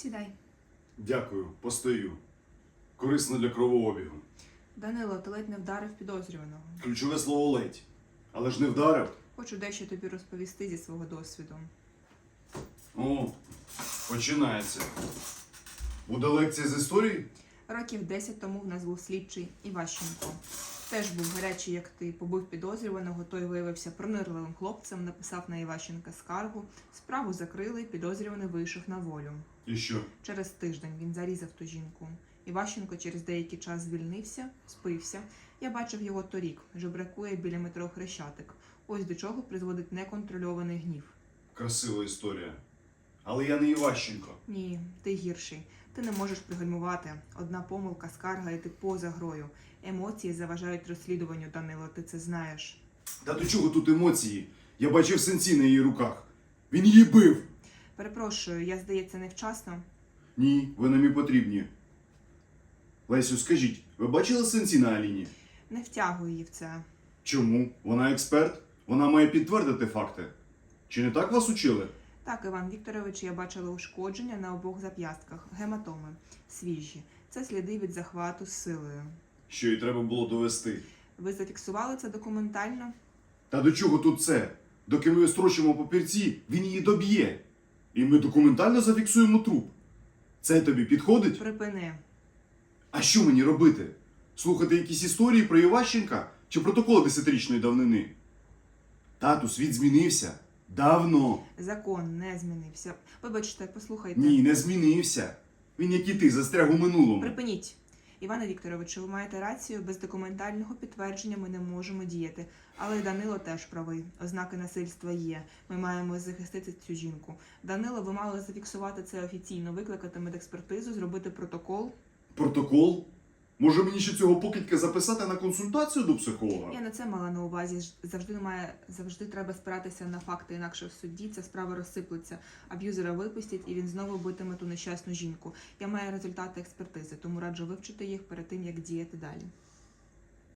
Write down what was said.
Сідай. Дякую, постою. Корисно для кровообігу. Данило, ти ледь не вдарив підозрюваного. Ключове слово ледь. Але ж не вдарив. Хочу дещо тобі розповісти зі свого досвіду. О, починається. Буде лекція з історії? Років 10 тому в нас був слідчий Іващенко. Теж був гарячий, як ти, побив підозрюваного, той виявився пронирливим хлопцем, написав на Іващенка скаргу, справу закрили, підозрюваний вийшов на волю. І що? Через тиждень він зарізав ту жінку. Іващенко через деякий час звільнився, спився. Я бачив його торік, жебракує біля метро Хрещатик. Ось до чого призводить неконтрольований гнів. Красива історія. Але я не Іващенко. Ні, ти гірший. Ти не можеш пригальмувати. Одна помилка, скарга, і ти поза грою. Емоції заважають розслідуванню, Данило, ти це знаєш. Та до чого тут емоції? Я бачив синці на її руках. Він її бив. Перепрошую, я, здається, невчасно. Ні, ви нам і потрібні. Лесю, скажіть, ви бачили синці на Аліні? Не втягуй її в це. Чому? Вона експерт? Вона має підтвердити факти. Чи не так вас учили? Так, Іван Вікторович, я бачила ушкодження на обох зап'ястках, гематоми, свіжі. Це сліди від захвату з силою. Що їй треба було довести. Ви зафіксували це документально? Та до чого тут це? Доки ми строчимо папірці, він її доб'є. І ми документально зафіксуємо труп. Це тобі підходить? Припини. А що мені робити? Слухати якісь історії про Іващенка чи протоколи десятирічної давнини? Тату, світ змінився. Давно. Закон не змінився. Вибачте, послухайте. Ні, не змінився. Він, як і ти, застряг у минулому. Припиніть. Іване Вікторовичу, ви маєте рацію, без документального підтвердження ми не можемо діяти. Але Данило теж правий. Ознаки насильства є. Ми маємо захистити цю жінку. Данило, ви мали зафіксувати це офіційно, викликати медекспертизу, зробити протокол. Протокол? Може мені ще цього покидька записати на консультацію до психолога? Я на це мала на увазі. Завжди немає, завжди треба спиратися на факти, інакше в суді ця справа розсиплеться. Аб'юзера випустять, і він знову битиме ту нещасну жінку. Я маю результати експертизи, тому раджу вивчити їх перед тим, як діяти далі.